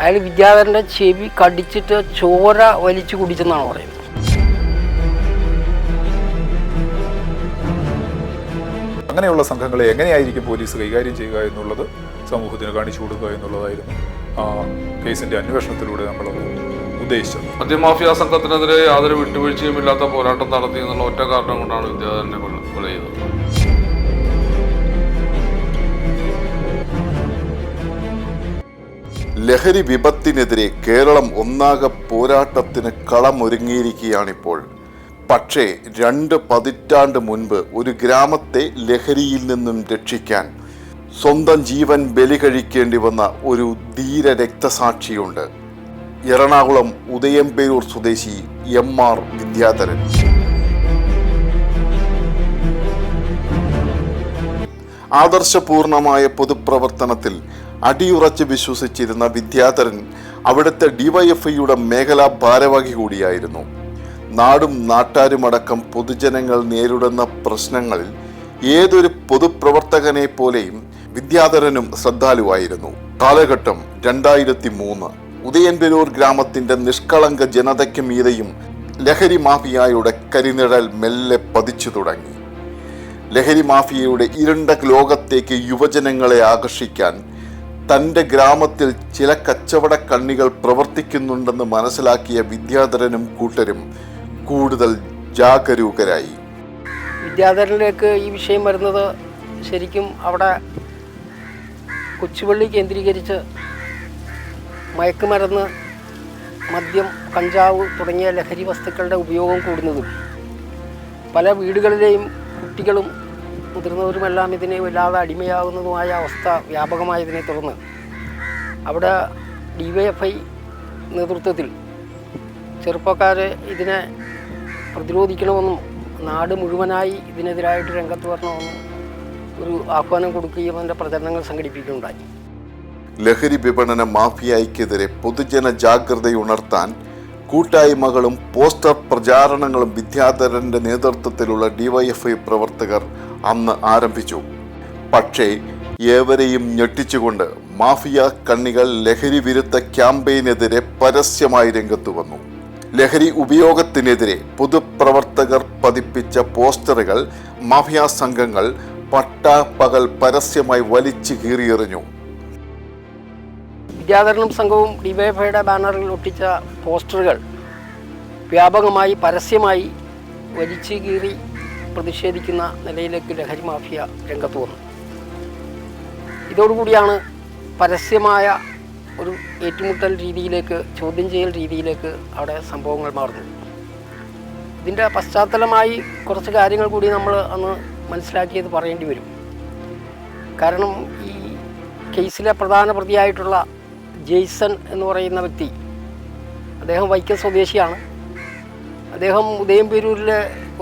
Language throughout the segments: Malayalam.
അയാൾ വിദ്യാധരന്റെ ചെവി കടിച്ചിട്ട് ചോര വലിച്ചു കുടിച്ചെന്നാണ് പറയുന്നത്. അങ്ങനെയുള്ള സംഘങ്ങളെ എങ്ങനെയായിരിക്കും പോലീസ് കൈകാര്യം ചെയ്യുക എന്നുള്ളത് സമൂഹത്തിന് കാണിച്ചു കൊടുക്കുക എന്നുള്ളതായിരുന്നു ആ കേസിന്റെ അന്വേഷണത്തിലൂടെ നമ്മൾ ഉദ്ദേശിച്ചത്. മദ്യമാഫിയ സംഘത്തിനെതിരെ യാതൊരു വിട്ടുവീഴ്ചയും ഇല്ലാത്ത പോരാട്ടം നടത്തി എന്നുള്ള ഒറ്റ കാരണം കൊണ്ടാണ് വിദ്യാധരനെ കൊല കൊല ചെയ്തത് ലഹരി വിപത്തിനെതിരെ കേരളം ഒന്നാകെ പോരാട്ടത്തിന് കളമൊരുങ്ങിയിരിക്കുകയാണിപ്പോൾ. പക്ഷേ രണ്ട് പതിറ്റാണ്ട് മുൻപ് ഒരു ഗ്രാമത്തെ ലഹരിയിൽ നിന്നും രക്ഷിക്കാൻ സ്വന്തം ജീവൻ ബലി കഴിക്കേണ്ടി വന്ന ഒരു ധീര രക്തസാക്ഷിയുണ്ട്. എറണാകുളം ഉദയംപേരൂർ സ്വദേശി എം ആർ വിദ്യാധരൻ. ആദർശപൂർണമായ പൊതുപ്രവർത്തനത്തിൽ അടിയുറച്ച് വിശ്വസിച്ചിരുന്ന വിദ്യാധരൻ അവിടുത്തെ ഡിവൈഎഫ്ഐയുടെ മേഖലാ ഭാരവാഹി കൂടിയായിരുന്നു. നാടും നാട്ടാരുമടക്കം പൊതുജനങ്ങൾ നേരിടുന്ന പ്രശ്നങ്ങളിൽ ഏതൊരു പൊതുപ്രവർത്തകനെ പോലെയും വിദ്യാധരനും ശ്രദ്ധാലുവായിരുന്നു. കാലഘട്ടം രണ്ടായിരത്തി മൂന്ന് ഉദയൻപെരൂർ ഗ്രാമത്തിന്റെ നിഷ്കളങ്ക ജനതയ്ക്ക് മീതെയും ലഹരി മാഫിയായുടെ കരിനിഴൽ മെല്ലെ പതിച്ചു തുടങ്ങി. ലഹരി മാഫിയയുടെ ഇരുണ്ട ലോകത്തേക്ക് യുവജനങ്ങളെ ആകർഷിക്കാൻ തന്റെ ഗ്രാമത്തിൽ ചില കച്ചവട കണ്ണികൾ പ്രവർത്തിക്കുന്നുണ്ടെന്ന് മനസ്സിലാക്കിയ വിദ്യാധരനും കൂട്ടരും കൂടുതൽ ജാഗരൂകരായി. വിദ്യാധരനിലേക്ക് ഈ വിഷയം വരുന്നത് ശരിക്കും അവിടെ കൊച്ചുപള്ളി കേന്ദ്രീകരിച്ച് മയക്കുമരുന്ന് മദ്യം കഞ്ചാവ് തുടങ്ങിയ ലഹരി വസ്തുക്കളുടെ ഉപയോഗം കൂടുന്നതും പല വീടുകളിലെയും കുട്ടികളും മുതിർന്നവരുമെല്ലാം ഇതിനെ വല്ലാതെ അടിമയാകുന്നതുമായ അവസ്ഥ വ്യാപകമായതിനെ തുടർന്ന്. അവിടെ ഡി വൈ എഫ് ഐ നേതൃത്വത്തിൽ ചെറുപ്പക്കാരെ ഇതിനെ പ്രതിരോധിക്കണമെന്നും നാട് മുഴുവനായി ഇതിനെതിരായിട്ട് രംഗത്ത് വരണമെന്നും ഒരു ആഹ്വാനം കൊടുക്കുകയും അതിന്റെ പ്രചരണങ്ങൾ സംഘടിപ്പിക്കുകയുണ്ടായി. ലഹരി വിപണന മാഫിയയ്ക്കെതിരെ പൊതുജന ജാഗ്രതയുണർത്താൻ കൂട്ടായ്മകളും പോസ്റ്റർ പ്രചാരണങ്ങളും വിദ്യാധരന്റെ നേതൃത്വത്തിലുള്ള ഡിവൈഎഫ്ഐ പ്രവർത്തകർ അന്ന് ആരംഭിച്ചു. പക്ഷേ ഏവരെയും ഞെട്ടിച്ചുകൊണ്ട് മാഫിയ കണ്ണികൾ ലഹരി വിരുദ്ധ ക്യാമ്പയിനെതിരെ പരസ്യമായി രംഗത്തു വന്നു. ലഹരി ഉപയോഗത്തിനെതിരെ പൊതുപ്രവർത്തകർ പതിപ്പിച്ച പോസ്റ്ററുകൾ മാഫിയ സംഘങ്ങൾ പട്ടാപ്പകൽ പരസ്യമായി വലിച്ചു കീറിയെറിഞ്ഞു. വിദ്യാധരനും സംഘവും ഡിവൈഫൈയുടെ ബാനറിൽ ഒട്ടിച്ച പോസ്റ്ററുകൾ വ്യാപകമായി പരസ്യമായി വലിച്ചു കീറി പ്രതിഷേധിക്കുന്ന നിലയിലേക്ക് ലഹരി മാഫിയ രംഗത്ത് വന്നു. ഇതോടുകൂടിയാണ് പരസ്യമായ ഒരു ഏറ്റുമുട്ടൽ രീതിയിലേക്ക് ചോദ്യം ചെയ്യൽ രീതിയിലേക്ക് അവിടെ സംഭവങ്ങൾ മാറുന്നത്. ഇതിന്റെ പശ്ചാത്തലമായി കുറച്ച് കാര്യങ്ങൾ കൂടി നമ്മൾ അന്ന് മനസ്സിലാക്കിയത് പറയേണ്ടി വരും. കാരണം ഈ കേസിലെ പ്രധാന പ്രതിയായിട്ടുള്ള ജെയ്സൺ എന്ന് പറയുന്ന വ്യക്തി. അദ്ദേഹം വൈക്കം സ്വദേശിയാണ്. അദ്ദേഹം ഉദയംപേരൂരിൽ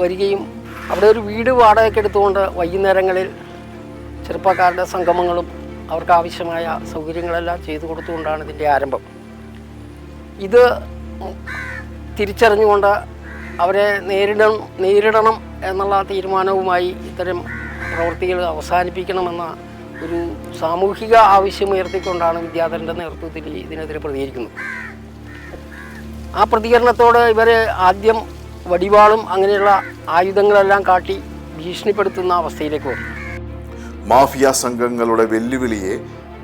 വരികയും അവിടെ ഒരു വീട് വാടകയ്ക്ക് എടുത്തുകൊണ്ട് വൈകുന്നേരങ്ങളിൽ ചെറുപ്പക്കാരുടെ സംഗമങ്ങളും അവർക്ക് ആവശ്യമായ സൗകര്യങ്ങളെല്ലാം ചെയ്തു കൊടുത്തുകൊണ്ടാണ് ഇതിന്റെ ആരംഭം. ഇത് തിരിച്ചറിഞ്ഞുകൊണ്ട് അവരെ നേരിടണം നേരിടണം എന്നുള്ള തീരുമാനവുമായി ഇത്തരം പ്രവൃത്തികൾ അവസാനിപ്പിക്കണമെന്ന ഒരു സാമൂഹിക ആവശ്യം ഉയർത്തിക്കൊണ്ടാണ് വിദ്യാധരന്റെ നേതൃത്വത്തിൽ ഇതിനെതിരെ പ്രതികരിക്കുന്നത്. ആ പ്രതികരണത്തോടെ ഇവർ ആദ്യം വടിവാളും അങ്ങനെയുള്ള ആയുധങ്ങളെല്ലാം കാട്ടി ഭീഷണിപ്പെടുത്തുന്ന അവസ്ഥയിലേക്ക് വന്നു. മാഫിയ സംഘങ്ങളുടെ വെല്ലുവിളിയെ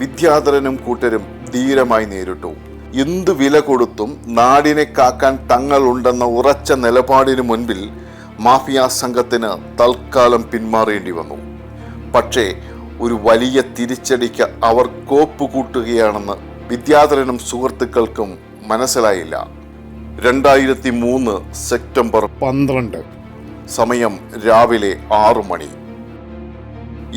വിദ്യാധരനും കൂട്ടരും ധീരമായി നേരിട്ടു. എന്ത് വില കൊടുത്തും നാടിനെ കാക്കാൻ തങ്ങളുണ്ടെന്ന ഉറച്ച നിലപാടിനു മുൻപിൽ മാഫിയ സംഘത്തിന് തൽക്കാലം പിന്മാറേണ്ടി വന്നു. പക്ഷേ ഒരു വലിയ തിരിച്ചടിക്ക് അവർ കോപ്പ് കൂട്ടുകയാണെന്ന് വിദ്യാധരനും സുഹൃത്തുക്കൾക്കും മനസ്സിലായില്ല. രണ്ടായിരത്തി മൂന്ന് സെപ്റ്റംബർ പന്ത്രണ്ട്. സമയം രാവിലെ ആറു മണി.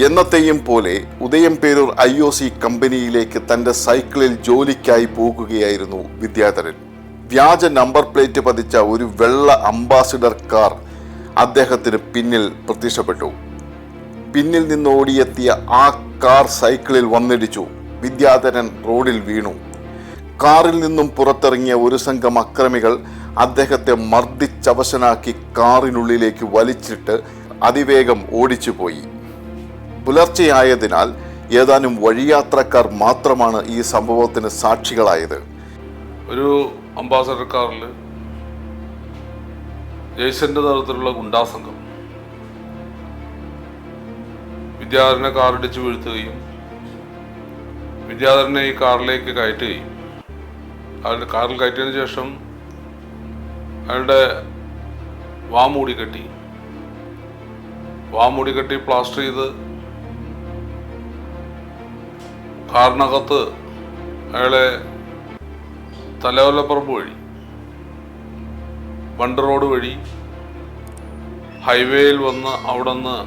എന്നത്തെയും പോലെ ഉദയംപേരൂർ ഐ ഒ സി കമ്പനിയിലേക്ക് തന്റെ സൈക്കിളിൽ ജോലിക്കായി പോകുകയായിരുന്നു വിദ്യാധരൻ. വ്യാജ നമ്പർ പ്ലേറ്റ് പതിച്ച ഒരു വെള്ള അംബാസിഡർ കാർ അദ്ദേഹത്തിന് പിന്നിൽ പ്രത്യക്ഷപ്പെട്ടു. പിന്നിൽ നിന്ന് ഓടിയെത്തിയ ആ കാർ സൈക്കിളിൽ വന്നിടിച്ചു. വിദ്യാധരൻ റോഡിൽ വീണു. കാറിൽ നിന്നും പുറത്തിറങ്ങിയ ഒരു സംഘം അക്രമികൾ അദ്ദേഹത്തെ മർദ്ദിച്ചവശനാക്കി കാറിനുള്ളിലേക്ക് വലിച്ചിട്ട് അതിവേഗം ഓടിച്ചുപോയി. പുലർച്ചെയായതിനാൽ ഏതാനും വഴിയാത്രക്കാർ മാത്രമാണ് ഈ സംഭവത്തിന് സാക്ഷികളായത്. ഒരു അംബാസഡർ കാറിൽ ജയ്സന്റെ തരത്തിലുള്ള ഗുണ്ടാസംഘം വിദ്യാധരനെ കാറിടിച്ച് വീഴ്ത്തുകയും വിദ്യാധരനെ ഈ കാറിലേക്ക് കയറ്റുകയും. അയാളുടെ കാറിൽ കയറ്റിയതിന് ശേഷം അയാളുടെ വാമൂടി കെട്ടി. വാമൂടി കെട്ടി പ്ലാസ്റ്റർ ചെയ്ത് കാറിനകത്ത് അയാളെ തലവല്ലപ്പറമ്പ് വഴി വണ്ട് റോഡ് വഴി ഹൈവേയിൽ വന്ന് അവിടെ നിന്ന്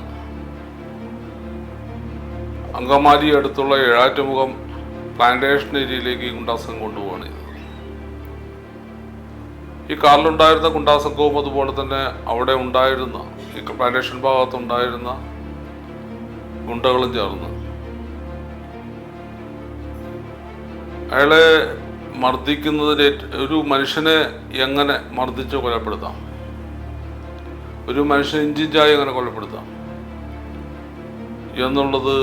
അങ്കമാലി അടുത്തുള്ള ഏഴാറ്റുമുഖം പ്ലാന്റേഷൻ ഏരിയയിലേക്ക് കുണ്ടാസം കൊണ്ടുപോവാണ്. ഈ കാറിലുണ്ടായിരുന്ന കുണ്ടാസംഘവും അതുപോലെ തന്നെ അവിടെ ഉണ്ടായിരുന്ന ഈ പ്ലാന്റേഷൻ ഭാഗത്തുണ്ടായിരുന്ന ഗുണ്ടകളും ചേർന്ന്. അയാളെ മർദ്ദിക്കുന്നതിന് ഒരു മനുഷ്യനെ എങ്ങനെ മർദ്ദിച്ച് കൊലപ്പെടുത്താം? ഒരു മനുഷ്യൻ ഇഞ്ചിഞ്ചായി എങ്ങനെ കൊലപ്പെടുത്താം? എന്നുള്ളത്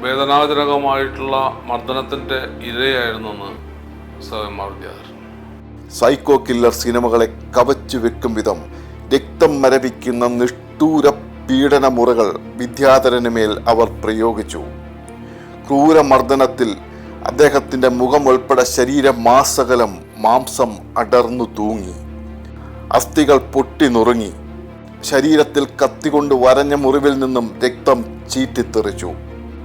വേദനാജനകമായിട്ടുള്ള മർദ്ദനത്തിന്റെ ഇരയായിരുന്നെന്ന് സഹമാർ വിദ്യാധരൻ സൈക്കോ കില്ലർ സിനിമകളെ കവച്ചു വെക്കും വിധം രക്തം മരവിക്കുന്ന നിഷ്ഠൂര പീഡനമുറകൾ വിദ്യാധരന് മേൽ അവർ പ്രയോഗിച്ചു. ക്രൂരമർദ്ദനത്തിൽ അദ്ദേഹത്തിന്റെ മുഖം ഉൾപ്പെടെ ശരീരമാസകലം മാംസം അടർന്നു തൂങ്ങി. അസ്ഥികൾ പൊട്ടി നുറുങ്ങി. ശരീരത്തിൽ കത്തികൊണ്ട് വരഞ്ഞ മുറിവിൽ നിന്നും രക്തം ചീറ്റിത്തെറിച്ചു.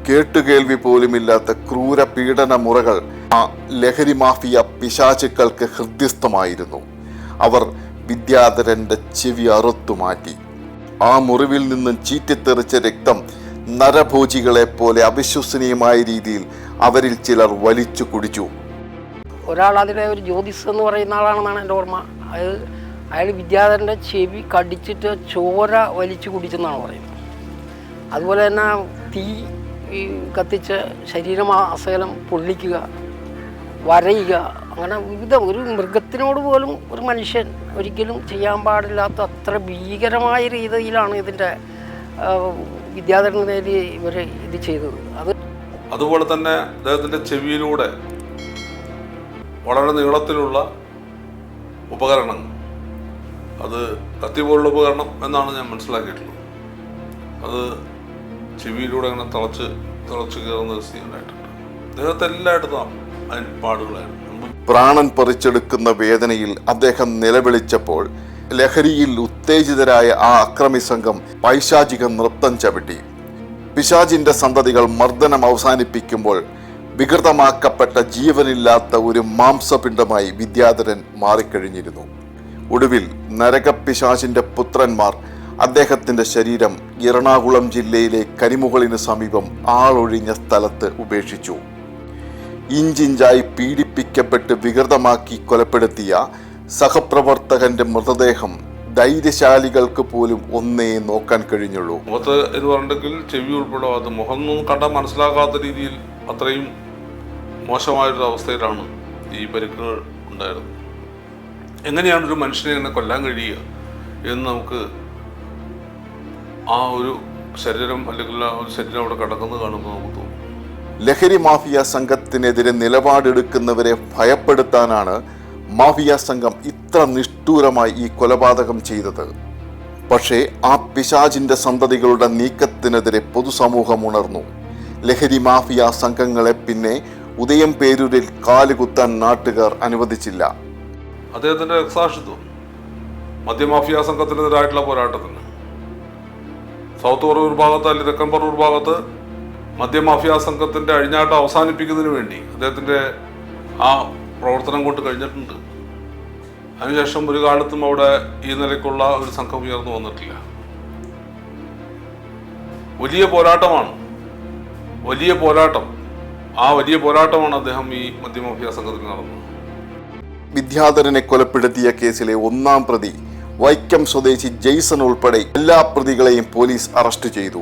കേട്ടുകേൾവി പോലുമില്ലാത്ത ക്രൂര പീഡന മുറകൾ ആ ലഹരി മാഫിയ പിശാചുക്കൾക്ക് ഹൃദ്യസ്ഥമായിരുന്നു. അവർ വിദ്യാധരന്റെ ചെവി അറുത്തു മാറ്റി. ആ മുറിവിൽ നിന്നും ചീറ്റിത്തെറിച്ച രക്തം നരഭോജികളെ പോലെ അവിശ്വസനീയമായ രീതിയിൽ അവരിൽ ചിലർ വലിച്ചു കുടിച്ചു. ഒരാൾ അതിലെ ഒരു ജ്യോതിസ് എന്ന് പറയുന്ന ആളാണെന്നാണ് എന്റെ ഓർമ്മ. അത് അയാൾ വിദ്യാധരന്റെ ചെവി കടിച്ചിട്ട് ചോര വലിച്ചു കുടിച്ചെന്നാണ് പറയുന്നത്. അതുപോലെ തന്നെ തീ കത്തിച്ച് ശരീരം അസകലം പൊള്ളിക്കുക വരയുക അങ്ങനെ വിവിധ ഒരു മൃഗത്തിനോട് പോലും ഒരു മനുഷ്യൻ ഒരിക്കലും ചെയ്യാൻ പാടില്ലാത്ത അത്ര ഭീകരമായ രീതിയിലാണ് ഇതിന്റെ വിദ്യാധരന് നേടി ഇവർ ഇത് ചെയ്തത്. അത് അതുപോലെ തന്നെ അദ്ദേഹത്തിന്റെ ചെവിയിലൂടെ വളരെ നീളത്തിലുള്ള ഉപകരണങ്ങൾ അത് കത്തി പോലുള്ള ഉപകരണം എന്നാണ് ഞാൻ മനസ്സിലാക്കിയിട്ടുള്ളത്. അത് ചെവിയിലൂടെ അങ്ങനെ തിളച്ച് തിളച്ച് കയറുന്ന സ്ഥിതി ഉണ്ടായിട്ടുണ്ട് അദ്ദേഹത്തെ എല്ലായിടത്തും അതിന് പാടുകളായിരുന്നു. പ്രാണൻ പറിച്ചെടുക്കുന്ന വേദനയിൽ അദ്ദേഹം നിലവിളിച്ചപ്പോൾ ലഹരിയിൽ ഉത്തേജിതരായ ആ അക്രമി സംഘം പൈശാചിക നൃത്തം ചവിട്ടി. പിശാചിന്റെ സന്തതികൾ മർദ്ദനം അവസാനിപ്പിക്കുമ്പോൾ വികൃതമാക്കപ്പെട്ട ജീവനില്ലാത്ത ഒരു മാംസപിണ്ഡമായി വിദ്യാധരൻ മാറിക്കഴിഞ്ഞിരുന്നു. ഒടുവിൽ നരകപ്പിശാചിന്റെ പുത്രന്മാർ അദ്ദേഹത്തിന്റെ ശരീരം എറണാകുളം ജില്ലയിലെ കരിമുകളിന് സമീപം ആളൊഴിഞ്ഞ സ്ഥലത്ത് ഉപേക്ഷിച്ചു. ഇഞ്ചിഞ്ചായി പീഡിപ്പിക്കപ്പെട്ട് വികൃതമാക്കി കൊലപ്പെടുത്തിയ സഹപ്രവർത്തകന്റെ മൃതദേഹം ധൈര്യശാലികൾക്ക് പോലും ഒന്നേ നോക്കാൻ കഴിഞ്ഞുള്ളൂ. മുഖത്ത് എന്ന് പറഞ്ഞിട്ടെങ്കിൽ ചെവി അത് മുഖം കണ്ടാൽ മനസ്സിലാക്കാത്ത രീതിയിൽ അത്രയും മോശമായൊരു അവസ്ഥയിലാണ് ഈ പരിക്കുകൾ ഉണ്ടായിരുന്നത്. എങ്ങനെയാണ് ഒരു മനുഷ്യനെ എന്നെ കൊല്ലാൻ കഴിയുക എന്ന് നമുക്ക് ആ ഒരു ശരീരം അല്ലെങ്കിൽ ആ ഒരു ശരീരം അവിടെ കിടക്കുന്നത് കാണുമ്പോൾ നമുക്ക് തോന്നും. ലഹരി മാഫിയ സംഘത്തിനെതിരെ നിലപാടെടുക്കുന്നവരെ ഭയപ്പെടുത്താനാണ് മാഫിയ സംഘം ഇത്ര നിഷ്ഠൂരമായി ഈ കൊലപാതകം ചെയ്തത്. പക്ഷേ ആ പിശാചിന്റെ സന്തതികളുടെ നീക്കത്തിനെതിരെ പൊതുസമൂഹം ഉണർന്നു. ലഹരി മാഫിയ സംഘങ്ങളെ പിന്നെ ഉദയം പേരൂരിൽ കാലുകുത്താൻ നാട്ടുകാർ അനുവദിച്ചില്ല. അദ്ദേഹത്തിന്റെ രക്തസാക്ഷിത്വം. മദ്യമാഫിയ സംഘത്തിനെതിരായിട്ടുള്ള പോരാട്ടത്തിന്. സൗത്ത് പറവൂർ ഭാഗത്ത് അല്ലെങ്കിൽ തെക്കൻ പറവൂർ ഭാഗത്ത് മദ്യമാഫിയ സംഘത്തിന്റെ അഴിഞ്ഞാട്ടം അവസാനിപ്പിക്കുന്നതിന് വേണ്ടി അദ്ദേഹത്തിന്റെ ആ പ്രവർത്തനം കൊണ്ട് കഴിഞ്ഞിട്ടുണ്ട്. അതിനുശേഷം ഒരു കാലത്തും അവിടെ ഈ നിലയ്ക്കുള്ള ഒരു സംഘം ഉയർന്നു വന്നിട്ടില്ല. വലിയ പോരാട്ടമാണ്. വലിയ പോരാട്ടം. ആ വലിയ പോരാട്ടമാണ് അദ്ദേഹം ഈ മദ്യമാഫിയ സംഘത്തിൽ നടന്നത്. വിദ്യാധരനെ കൊലപ്പെടുത്തിയ കേസിലെ ഒന്നാം പ്രതി വൈക്കം സ്വദേശി ജെയ്സൺ ഉൾപ്പെടെ എല്ലാ പ്രതികളെയും പോലീസ് അറസ്റ്റ് ചെയ്തു.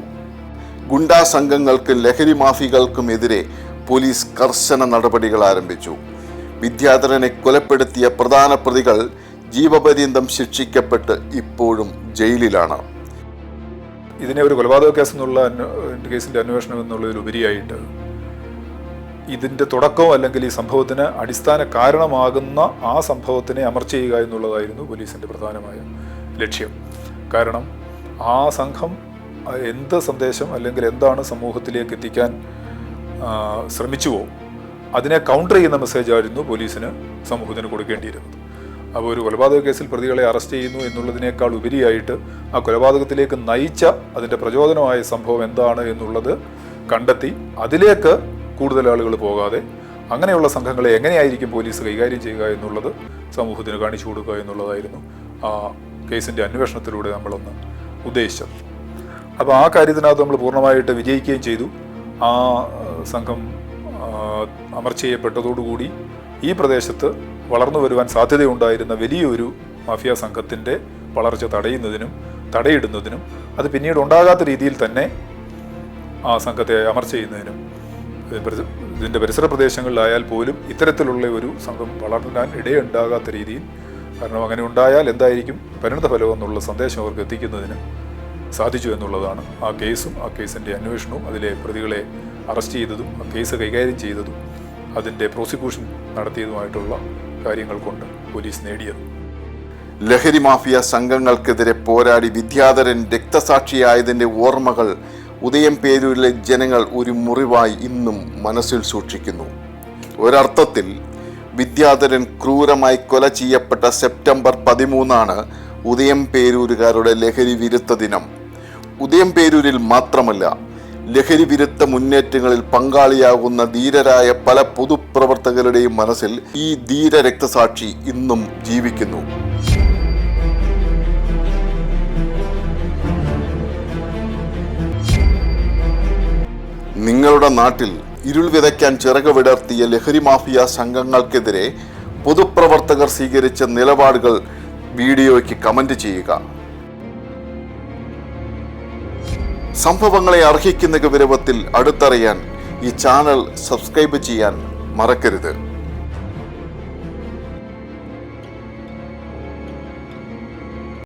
ഗുണ്ടാ സംഘങ്ങൾക്കും ലഹരി മാഫികൾക്കുമെതിരെ പോലീസ് കർശന നടപടികൾ ആരംഭിച്ചു. വിദ്യാധരനെ കൊലപ്പെടുത്തിയ പ്രധാന പ്രതികൾ ജീവപര്യന്തം ശിക്ഷിക്കപ്പെട്ട് ഇപ്പോഴും ജയിലിലാണ്. ഇതിനെ ഒരു കൊലപാതക കേസ് എന്നുള്ള കേസിന്റെ അന്വേഷണം എന്നുള്ളതിലുപരിയായിട്ട് ഇതിന്റെ തുടക്കം അല്ലെങ്കിൽ ഈ സംഭവത്തിന് അടിസ്ഥാന കാരണമാകുന്ന ആ സംഭവത്തിനെ അമർച്ച ചെയ്യുക എന്നുള്ളതായിരുന്നു പോലീസിന്റെ പ്രധാനമായ ലക്ഷ്യം. കാരണം ആ സംഘം എന്ത് സന്ദേശം അല്ലെങ്കിൽ എന്താണ് സമൂഹത്തിലേക്ക് എത്തിക്കാൻ ശ്രമിച്ചുവോ അതിനെ കൗണ്ടർ ചെയ്യുന്ന മെസ്സേജായിരുന്നു പോലീസിന് സമൂഹത്തിന് കൊടുക്കേണ്ടിയിരുന്നത്. അപ്പോൾ ഒരു കൊലപാതക കേസിൽ പ്രതികളെ അറസ്റ്റ് ചെയ്യുന്നു എന്നുള്ളതിനേക്കാൾ ഉപരിയായിട്ട് ആ കൊലപാതകത്തിലേക്ക് നയിച്ച അതിന്റെ പ്രചോദനമായ സംഭവം എന്താണ് എന്നുള്ളത് കണ്ടെത്തി അതിലേക്ക് കൂടുതൽ ആളുകൾ പോകാതെ അങ്ങനെയുള്ള സംഘങ്ങളെ എങ്ങനെയായിരിക്കും പോലീസ് കൈകാര്യം ചെയ്യുക എന്നുള്ളത് സമൂഹത്തിന് കാണിച്ചു കൊടുക്കുക എന്നുള്ളതായിരുന്നു ആ കേസിന്റെ അന്വേഷണത്തിലൂടെ നമ്മളൊന്ന് ഉദ്ദേശിച്ചത്. അപ്പോൾ ആ കാര്യത്തിനകത്ത് നമ്മൾ പൂർണമായിട്ട് വിജയിക്കുകയും ചെയ്തു. ആ സംഘം അമർച്ച ചെയ്യപ്പെട്ടതോടുകൂടി ഈ പ്രദേശത്ത് വളർന്നു വരുവാൻ സാധ്യതയുണ്ടായിരുന്ന വലിയൊരു മാഫിയ സംഘത്തിന്റെ വളർച്ച തടയുന്നതിനും തടയിടുന്നതിനും അത് പിന്നീട് ഉണ്ടാകാത്ത രീതിയിൽ തന്നെ ആ സംഘത്തെ അമർച്ച ചെയ്യുന്നതിനും ഇതിന്റെ പരിസര പ്രദേശങ്ങളിലായാൽ പോലും ഇത്തരത്തിലുള്ള ഒരു സംഘം വളരാൻ ഇടയുണ്ടാകാത്ത രീതിയിൽ കാരണം അങ്ങനെ ഉണ്ടായാൽ എന്തായിരിക്കും പരിണത ഫലം എന്നുള്ള സന്ദേശം അവർക്ക് എത്തിക്കുന്നതിന് സാധിച്ചു എന്നുള്ളതാണ്. ആ കേസും ആ കേസിന്റെ അന്വേഷണവും അതിലെ പ്രതികളെ അറസ്റ്റ് ചെയ്തതും ആ കേസ് കൈകാര്യം ചെയ്തതും അതിന്റെ പ്രോസിക്യൂഷൻ നടത്തിയതുമായിട്ടുള്ള കാര്യങ്ങൾ കൊണ്ട് പോലീസ് നേടിയത്. ലഹരി മാഫിയ സംഘങ്ങൾക്കെതിരെ പോരാടി വിദ്യാധരൻ രക്തസാക്ഷിയായതിന്റെ ഓർമ്മകൾ ഉദയം പേരൂരിലെ ജനങ്ങൾ ഒരു മുറിവായി ഇന്നും മനസ്സിൽ സൂക്ഷിക്കുന്നു. ഒരർത്ഥത്തിൽ വിദ്യാധരൻ ക്രൂരമായി കൊല ചെയ്യപ്പെട്ട സെപ്റ്റംബർ പതിമൂന്നാണ് ഉദയം പേരൂരുകാരുടെ ലഹരി വിരുദ്ധ ദിനം. ഉദയം പേരൂരിൽ മാത്രമല്ല ലഹരി വിരുദ്ധ മുന്നേറ്റങ്ങളിൽ പങ്കാളിയാകുന്ന ധീരരായ പല പൊതുപ്രവർത്തകരുടെയും മനസ്സിൽ ഈ ധീര രക്തസാക്ഷി ഇന്നും ജീവിക്കുന്നു. നിങ്ങളുടെ നാട്ടിൽ ഇരുൾ വിതയ്ക്കാൻ ചിറക് വിടർത്തിയ ലഹരി മാഫിയ സംഘങ്ങൾക്കെതിരെ പൊതുപ്രവർത്തകർ സ്വീകരിച്ച നിലപാടുകൾ വീഡിയോയ്ക്ക് കമന്റ് ചെയ്യുക. സംഭവങ്ങളെ അർഹിക്കുന്ന ഗൗരവത്തിൽ അടുത്തറിയാൻ ഈ ചാനൽ സബ്സ്ക്രൈബ് ചെയ്യാൻ മറക്കരുത്.